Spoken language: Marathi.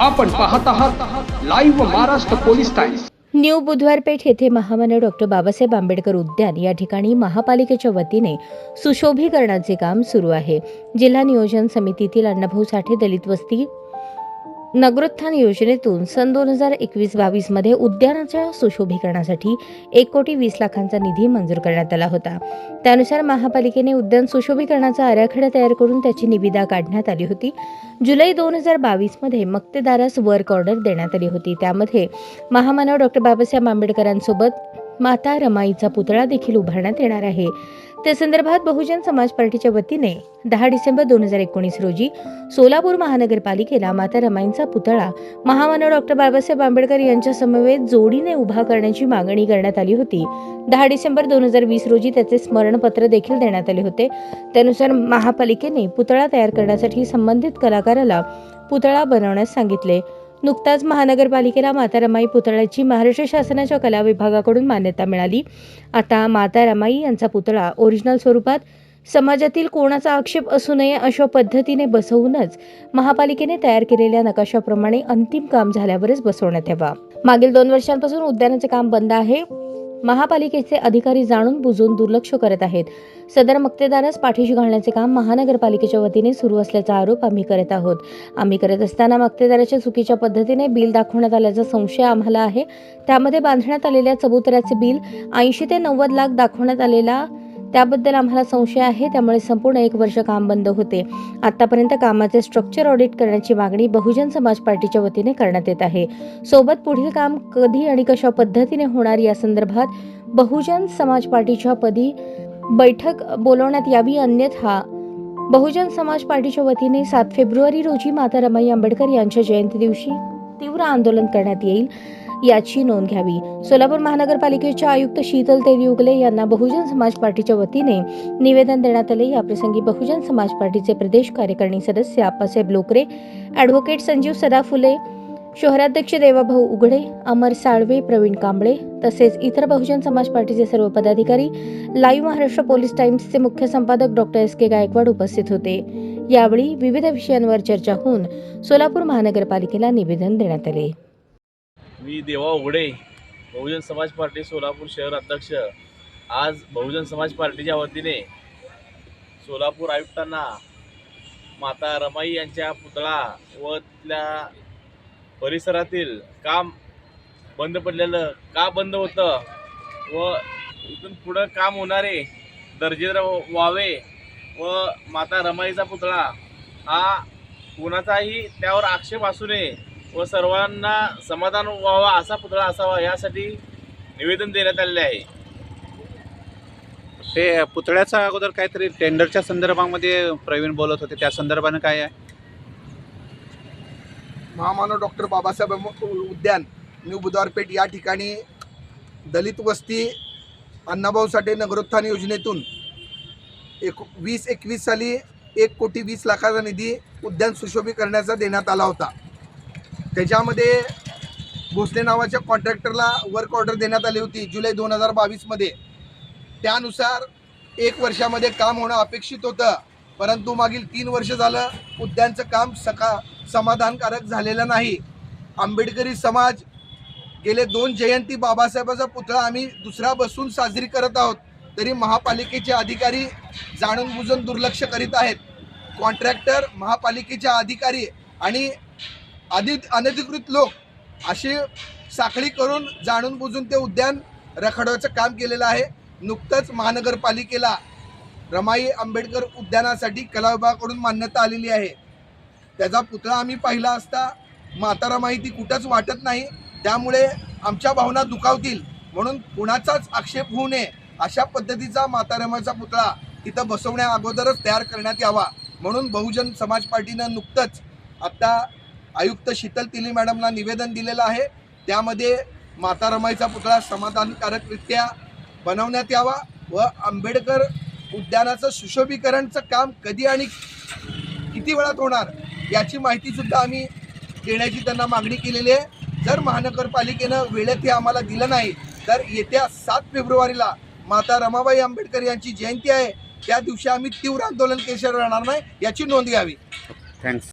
आपण पाहत आहात live Maharashtra police times new Budhwarpeth येथे महामानव डॉक्टर बाबासाहेब आंबेडकर उद्यान या ठिकाणी महापालिकेच्या वतीने सुशोभीकरणाचे काम सुरू आहे. जिल्हा नियोजन समितीतील अण्णाभाऊ साठे दलित वस्ती नगरोत्थान योजनेतून सन दोन हजार एकवीस बावीसमध्ये उद्यानाच्या सुशोभीकरणासाठी एक कोटी वीस लाखांचा निधी मंजूर करण्यात आला होता. त्यानुसार महापालिकेने उद्यान सुशोभीकरणाचा आराखडा तयार करून त्याची निविदा काढण्यात आली होती. जुलै दोन हजार बावीसमध्ये मक्तेदारास वर्क ऑर्डर देण्यात आली होती. त्यामध्ये महामानव डॉक्टर बाबासाहेब आंबेडकरांसोबत माता रमाईचा पुतळा देखील उभारण्यात येणार आहे. त्या संदर्भात बहुजन समाज पार्टीच्या वतीने दहा डिसेंबर दोन हजार एकोणीस रोजी सोलापूर महानगरपालिकेला माता रमाईंचा पुतळा महामानव डॉक्टर बाबासाहेब आंबेडकर यांच्या समवेत जोडीने उभा करण्याची मागणी करण्यात आली होती. दहा डिसेंबर दोन हजार वीस रोजी त्याचे स्मरणपत्र देखील देण्यात आले होते. त्यानुसार महापालिकेने पुतळा तयार करण्यासाठी संबंधित कलाकाराला पुतळा बनवण्यास सांगितले. नुकताच महानगरपालिकेला माता रमाई पुतळ्याची महाराष्ट्र शासनाच्या कला विभागाकडून मान्यता मिळाली. आता माता रमाई यांचा पुतळा ओरिजिनल स्वरूपात समाजातील कोणाचा आक्षेप असू नये अशा पद्धतीने बसवूनच महापालिकेने तयार केलेल्या नकाशाप्रमाणे अंतिम काम झाल्यावरच बसवण्यात यावा. मागील दोन वर्षांपासून उद्यानाचे काम बंद आहे. महापालिकेचे अधिकारी जाणून बुजून दुर्लक्ष करत आहेत. सदर मक्तेदारास पाठीशी घालण्याचे काम महानगरपालिकेच्या वतीने सुरू असल्याचा आरोप आम्ही करत आहोत. आम्ही करत असताना मक्तेदाराच्या चुकीच्या पद्धतीने बिल दाखवण्यात आल्याचा संशय आम्हाला आहे. त्यामध्ये बांधण्यात आलेल्या चबुतऱ्याचे बिल ऐंशी ते नव्वद लाख दाखवण्यात आलेला त्याबद्दल आम्हाला संशय आहे त्यामुळे संपूर्ण एक वर्ष काम बंद होते. आतापर्यंत कामाचे स्ट्रक्चर ऑडिट करण्याची मागणी बहुजन समाज पार्टीच्या वतीने करण्यात येत आहे. सोबत पुढील काम कधी आणि कशा पद्धतीने होणार या संदर्भात बहुजन समाज पार्टीच्या पदी बैठक बोलवण्यात यावी अन्यथा बहुजन समाज पार्टीच्या वतीने सात फेब्रुवारी रोजी माता रमाई आंबेडकर यांच्या जयंती दिवशी तीव्र आंदोलन करण्यात येईल. याची नोंद घ्यावी. सोलापूर महानगरपालिकेच्या आयुक्त शीतल तेली उगले यांना बहुजन समाज पार्टीच्या वतीने निवेदन देण्यात आले. याप्रसंगी बहुजन समाज पार्टीचे प्रदेश कार्यकारिणी सदस्य आप्पासाहेब लोकरे ॲडव्होकेट संजीव सदाफुले शहराध्यक्ष देवाभाऊ उघडे अमर साळवे प्रवीण कांबळे तसेच इतर बहुजन समाज पार्टीचे सर्व पदाधिकारी लाईव्ह महाराष्ट्र पोलीस टाइम्सचे मुख्य संपादक डॉक्टर एस. के. गायकवाड उपस्थित होते. यावेळी विविध विषयांवर चर्चा होऊन सोलापूर महानगरपालिकेला निवेदन देण्यात आले. मी देवा उघडे. बहुजन समाज पार्टी सोलापूर शहर अध्यक्ष. आज बहुजन समाज पार्टीच्या वतीने सोलापूर आयुक्तांना माता रमाई यांच्या पुतळा व तिथल्या परिसरातील काम बंद पडलेलं का बंद होतं? व इथून पुढं काम होणारे दर्जेदार व्हावे व माता रमाईचा पुतळा हा कुणाचाही त्यावर आक्षेप असू नये. व सर्वांना समाधान व्हावा असा पुतळा असावा यासाठी निवेदन देण्यात आलेले आहे. ते पुतळ्याचा अगोदर काहीतरी टेंडरच्या संदर्भामध्ये प्रवीण बोलत होते. त्या संदर्भानं काय आहे? महामानव डॉक्टर बाबासाहेब उद्यान न्यू बुधवारपेठ या ठिकाणी दलित वस्ती अण्णाभाऊ साठे नगरोत्थान योजनेतून एक वीस एकवीस साली एक कोटी वीस लाखाचा निधी उद्यान सुशोभी करण्याचा देण्यात आला होता. त्याच्यामध्ये भोसले नावाच्या कॉन्ट्रॅक्टरला वर्क ऑर्डर देण्यात आली होती जुलै दोन हजार बावीसमध्ये त्यानुसार एक वर्षामध्ये काम होणं अपेक्षित होतं परंतु मागील तीन वर्ष झालं उद्यानचं काम सका समाधानकारक झालेलं नाही. आंबेडकरी समाज गेले दोन जयंती बाबासाहेबाचा पुतळा आम्ही दुसरा बसून साजरी करत आहोत तरी महापालिकेचे अधिकारी जाणून बुजून दुर्लक्ष करीत आहेत. कॉन्ट्रॅक्टर महापालिकेच्या अधिकारी आणि अधिक अनधिकृत लोक अशी साखळी करून जाणून बुजून ते उद्यान रखडवायचं काम केलेलं आहे. नुकतंच महानगरपालिकेला रमाई आंबेडकर उद्यानासाठी कला विभागाकडून मान्यता आलेली आहे. त्याचा पुतळा आम्ही पाहिला असता माता माहिती ती कुठंच वाटत नाही. त्यामुळे आमच्या भावना दुखावतील. म्हणून कुणाचाच आक्षेप होऊ नये अशा पद्धतीचा मातारामाचा पुतळा तिथं बसवण्या अगोदरच तयार करण्यात यावा. म्हणून बहुजन समाज पार्टीनं नुकतंच आत्ता आयुक्त शीतल तिली मॅडमला निवेदन दिलेलं आहे. त्यामध्ये माता रमाईचा पुतळा समाधानकारकरित्या बनवण्यात यावा व आंबेडकर उद्यानाचं सुशोभीकरणचं काम कधी आणि किती वेळात होणार याची माहितीसुद्धा आम्ही देण्याची त्यांना मागणी केलेली आहे. जर महानगरपालिकेनं वेळेत हे आम्हाला दिलं नाही तर येत्या सात फेब्रुवारीला माता रमाबाई आंबेडकर यांची जयंती आहे. त्या दिवशी आम्ही तीव्र आंदोलन केशर राहणार नाही याची नोंद घ्यावी. थँक्स